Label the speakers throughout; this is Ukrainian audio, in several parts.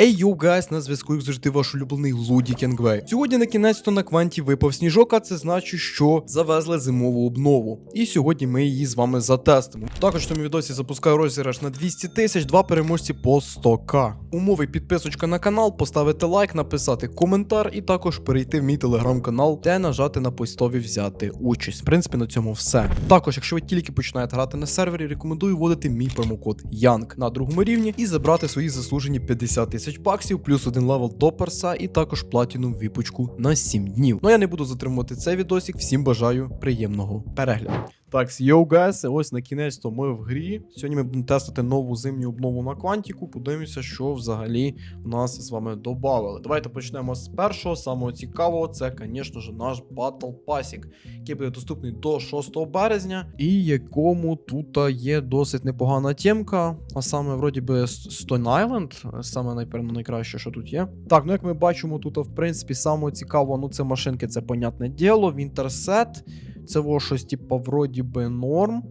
Speaker 1: Ей йоу гайс, на зв'язку як завжди ваш улюблений Луді Кенгвей. Сьогодні на кінець то на кванті випав сніжок, а це значить, що завезли зимову обнову. І сьогодні ми її з вами затестимо. Також в цьому відосі запускаю розіграш на 200 тисяч, два переможці по 100к. Умови підписочка на канал, поставити лайк, написати коментар і також перейти в мій телеграм-канал, де нажати на постові взяти участь. В принципі, на цьому все. Також, якщо ви тільки починаєте грати на сервері, рекомендую вводити мій промокод YANG на другому рівні і забрати свої заслужені 50 тисяч баксів, плюс один левел до перса, і також платіну віпочку на 7 днів. Ну я не буду затримувати цей відосик. Всім бажаю приємного перегляду. Так, гайс, ось на кінець то ми в грі. Сьогодні ми будемо тестити нову зимню обнову на квантіку. Подивимося, що взагалі у нас з вами додали. Давайте почнемо з першого, самого цікавого. Це, звісно ж, наш Battle Passing, який буде доступний до 6 березня, і якому тут є досить непогана темка. А саме, вроді би, Stone Island, саме найпевно найкраще, що тут є. Так, ну як ми бачимо, тут, в принципі, саме цікаво, ну це машинки, це понятне діло. Вінтерсет. Во щось, типа, вроді би норм.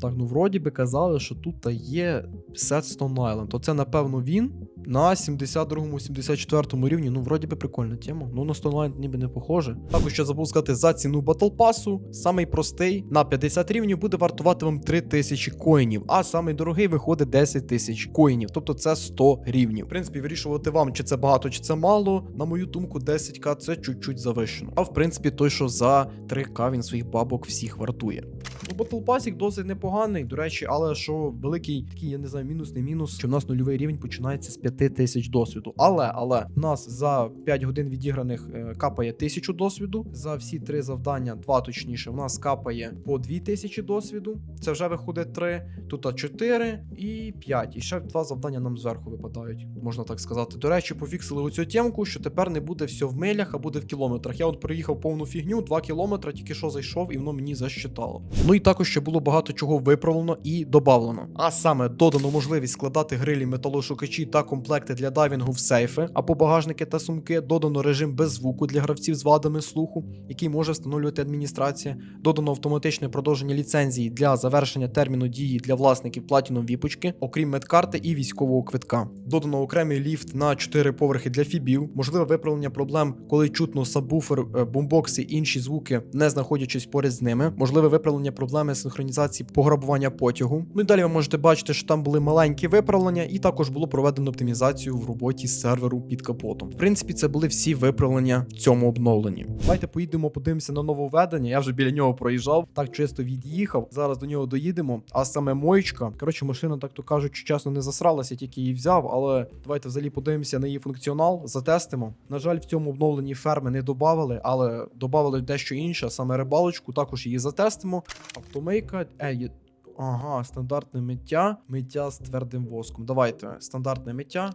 Speaker 1: Так, ну вроді би казали, що тут є сет Stone Island. То це, напевно, він на 72-74 рівні. Ну, вроді би прикольна тема. Ну, на Stone ніби не похоже. Також ще забув сказати за ціну Battle Pass. Самий простий на 50 рівнів буде вартувати вам 3000 коїнів, а самий дорогий виходить 10 тисяч коїнів. Тобто це 100 рівнів. В принципі, вирішувати вам, чи це багато, чи це мало. На мою думку, 10к це чуть-чуть завищено. А в принципі, той, що за 3к він своїх бабок всіх вартує. Ну, Battle Pass досить непоганий, до речі, але що великий такий, я не знаю, мінус, не мінус, що в нас нульовий рівень починається з 5 тисяч досвіду. Але, але в нас за 5 годин відіграних е, капає 1000 досвіду. За всі три завдання, два точніше, в нас капає по 2000 досвіду. Це вже виходить 3, тут 4 і 5. І ще два завдання нам зверху випадають, можна так сказати. До речі, пофіксили оцю темку, що тепер не буде все в милях, а буде в кілометрах. Я от приїхав повну фігню, 2 кілометри, тільки що зайшов, і воно мені засчитало. Ну і також ще було багато чого виправлено і добавлено. А саме додано можливість складати грилі металошукачі та комплекти для дайвінгу в сейфи або багажники та сумки. Додано режим без звуку для гравців з вадами слуху, який може встановлювати адміністрація. Додано автоматичне продовження ліцензії для завершення терміну дії для власників платіном віпочки, окрім медкарти і військового квитка. Додано окремий ліфт на 4 поверхи для фібів, можливе виправлення проблем, коли чутно сабвуфер, е, бумбокси і інші звуки, не знаходячись поряд з ними, можливе виправлення проблеми синхронізації пограбування потягу. Ну і далі ви можете бачити, що там були маленькі виправлення, і також було проведено оптимізацію в роботі серверу під капотом. В принципі, це були всі виправлення в цьому обновленні. Давайте поїдемо, подивимося на нововведення. Я вже біля нього проїжджав, так чисто від'їхав. Зараз до нього доїдемо. А саме моєчка. Коротше, машина, так то кажуть, чесно не засралася, тільки її взяв. Але давайте взагалі подивимося на її функціонал, затестимо. На жаль, в цьому обновленні ферми не додавали, але додавали дещо інше, саме рибалочку. Також її затестимо. Автомейка. Е, Ага, стандартне миття. Миття з твердим воском. Давайте, стандартне миття.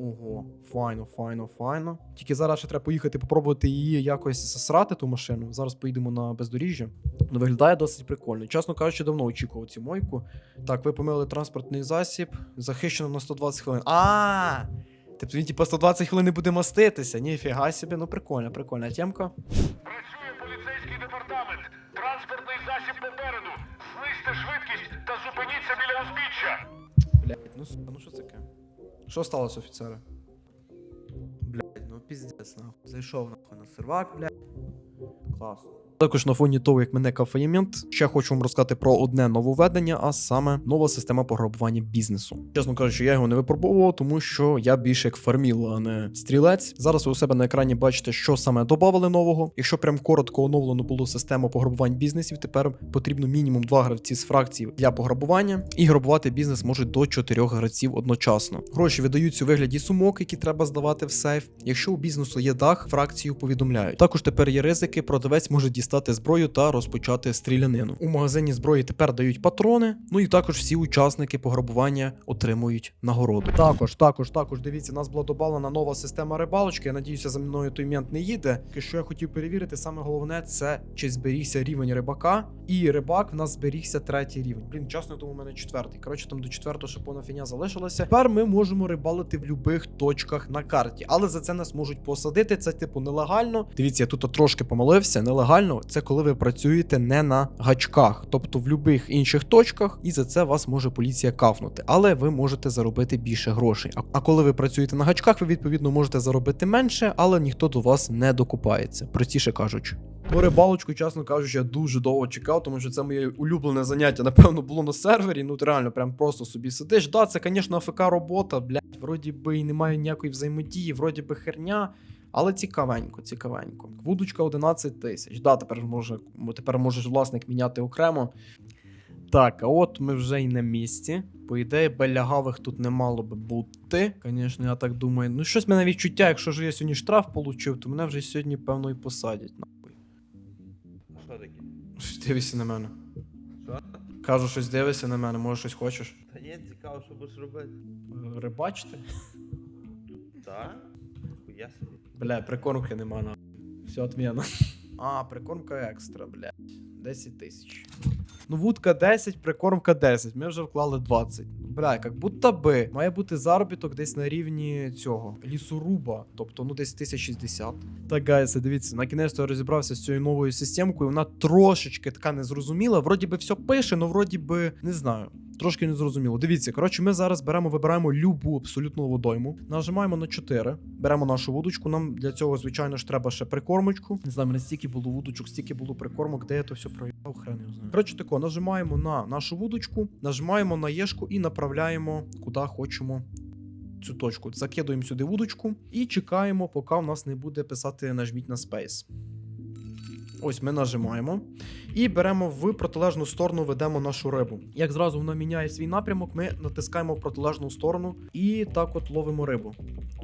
Speaker 1: Ого, файно, файно, файно. Тільки зараз ще треба поїхати попробувати її якось засрати, ту машину. Зараз поїдемо на бездоріжжя. Ну, виглядає досить прикольно. Чесно кажучи, давно очікував цю мойку. Так, ви помили транспортний засіб. Захищено на 120 хвилин. А! Тобто він типу 120 хвилин не буде маститися. Ніфіга собі, ну прикольно, прикольна темка.
Speaker 2: Зупиніться біля узбіччя.
Speaker 1: Блять, ну сука, ну що таке? Що сталося, офіцери? Блять, ну піздець, нахуй. Зайшов нахуй на сервак, блять. Класно. Також на фоні того, як мене кафеємент, ще хочу вам розказати про одне нововведення, а саме нова система пограбування бізнесу. Чесно кажучи, я його не випробовував, тому що я більше як фарміл, а не стрілець. Зараз ви у себе на екрані бачите, що саме додали нового. Якщо прям коротко оновлено було систему пограбувань бізнесів, тепер потрібно мінімум два гравці з фракції для пограбування, і грабувати бізнес можуть до чотирьох гравців одночасно. Гроші видаються у вигляді сумок, які треба здавати в сейф. Якщо у бізнесу є дах, фракцію повідомляють. Також тепер є ризики, продавець може дістати зброю та розпочати стрілянину. У магазині зброї тепер дають патрони. Ну і також всі учасники пограбування отримують нагороду. Також, також, також дивіться, нас була додана нова система рибалочки. Я надіюся, за мною той мент не їде. Що я хотів перевірити, саме головне це чи зберігся рівень рибака. І рибак в нас зберігся третій рівень. Блін, чесно, я думаю, у мене четвертий. Коротше, там до четвертого ще повна фіня залишилася. Тепер ми можемо рибалити в будь-яких точках на карті, але за це нас можуть посадити. Це типу нелегально. Дивіться, я тут трошки помилився. Нелегально максимально це коли ви працюєте не на гачках, тобто в будь-яких інших точках, і за це вас може поліція кафнути. Але ви можете заробити більше грошей. А коли ви працюєте на гачках, ви відповідно можете заробити менше, але ніхто до вас не докупається, простіше кажучи. По рибалочку, чесно кажучи, я дуже довго чекав, тому що це моє улюблене заняття, напевно, було на сервері. Ну, ти реально, прям просто собі сидиш. Да, це, звісно, АФК робота, блядь, вроді би і немає ніякої взаємодії, вроді би херня. Але цікавенько, цікавенько. Вудочка 11 тисяч. Да, тепер може, тепер може власник міняти окремо. Так, а от ми вже й на місці. По ідеї, белягавих тут не мало би бути. Звісно, я так думаю. Ну, щось мене відчуття, якщо ж я сьогодні штраф получив, то мене вже сьогодні, певно, і посадять. Нахуй.
Speaker 3: Що таке?
Speaker 1: Щось Дивишся на мене.
Speaker 3: Що?
Speaker 1: Кажу, щось дивишся на мене, може щось хочеш.
Speaker 3: Та ні, цікаво, що будеш робити.
Speaker 1: Рибачити?
Speaker 3: Так? Хуя собі.
Speaker 1: Бля, прикормки нема на. Все отмена. А, прикормка екстра, бля. 10 тисяч. Ну, вудка 10, прикормка 10. Ми вже вклали 20. Бля, як будто би має бути заробіток десь на рівні цього лісоруба, тобто ну десь 1060. Так, гайси, дивіться, на кінець я розібрався з цією новою системкою. Вона трошечки така незрозуміла. Вроді би все пише, але вроді би не знаю. Трошки незрозуміло. Дивіться, коротше, ми зараз беремо, вибираємо любу абсолютно водойму. Нажимаємо на 4, беремо нашу вудочку. Нам для цього, звичайно ж, треба ще прикормочку. Не знаю, мене стільки було вудочок, стільки було прикормок, де я то все проїбав, хрен його знаю. Коротше, тако, нажимаємо на нашу вудочку, нажимаємо на єшку і направляємо куди хочемо. Цю точку закидуємо сюди вудочку і чекаємо, поки в нас не буде писати нажміть на спейс. Ось ми нажимаємо і беремо в протилежну сторону, ведемо нашу рибу. Як зразу вона міняє свій напрямок, ми натискаємо в протилежну сторону і так от ловимо рибу.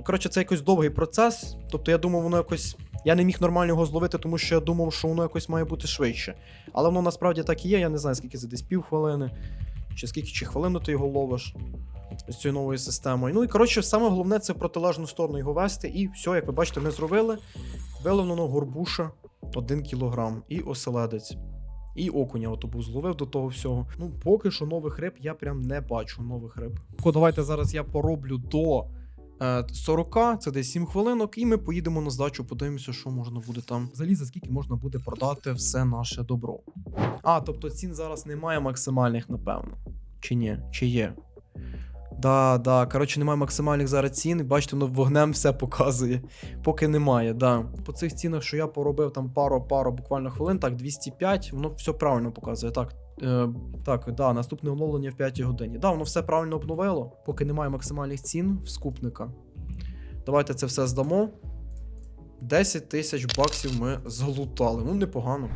Speaker 1: Коротше, це якийсь довгий процес. Тобто я думав, воно якось. Я не міг нормально його зловити, тому що я думав, що воно якось має бути швидше. Але воно насправді так і є. Я не знаю, скільки це десь півхвилини, чи скільки чи хвилину ти його ловиш з цією новою системою. Ну і коротше, саме головне це в протилежну сторону його вести. І все, як ви бачите, ми зробили. Виливнено горбуша 1 кілограм і оселедець. І окуня ото був зловив до того всього. Ну, поки що нових риб я прям не бачу нових риб. Давайте зараз я пороблю до е, 40, це десь 7 хвилинок, і ми поїдемо на здачу, подивимося, що можна буде там. Взагалі, за скільки можна буде продати все наше добро. А, тобто цін зараз немає максимальних, напевно. Чи ні? Чи є? Да, да. Коротше, немає максимальних зараз цін. Бачите, воно вогнем все показує. Поки немає, да. По цих цінах, що я поробив там пару-пару буквально хвилин, так, 205, воно все правильно показує. Так, е, так, да, наступне оновлення в 5 годині. Да, воно все правильно обновило, поки немає максимальних цін в скупника. Давайте це все здамо. 10 тисяч баксів ми злутали. Ну, непогано.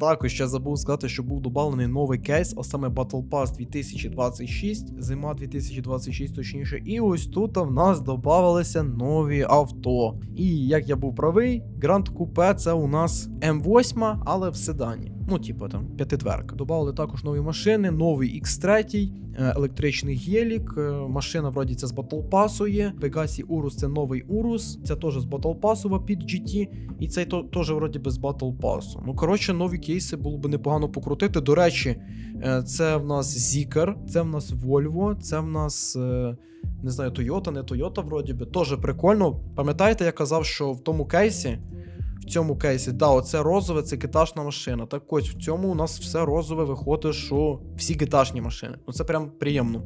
Speaker 1: Також ще забув сказати, що був додавлений новий кейс, а саме Battle Pass 2026, зима 2026 точніше. І ось тут в нас додавалися нові авто. І як я був правий, Grand Coupe це у нас М8, але в седані. Ну, типу там п'ятидверка. Добавили також нові машини, новий X3, е, електричний гелік. е, Машина вроді це з Pass є. Pegasi Urus це новий Urus. Це теж з Pass під GT. І цей теж вроді без Pass. Ну, коротше, нові кейси було б непогано покрутити. До речі, е, це в нас Zikr, це в нас Volvo, це в нас. Не знаю, Toyota, не Toyota, вроді би. Теж прикольно. Пам'ятаєте, я казав, що в тому кейсі, в цьому кейсі, да, оце розове, це гіташна машина. Так ось в цьому у нас все розове виходить, що всі гіташні машини. Ну це прям приємно.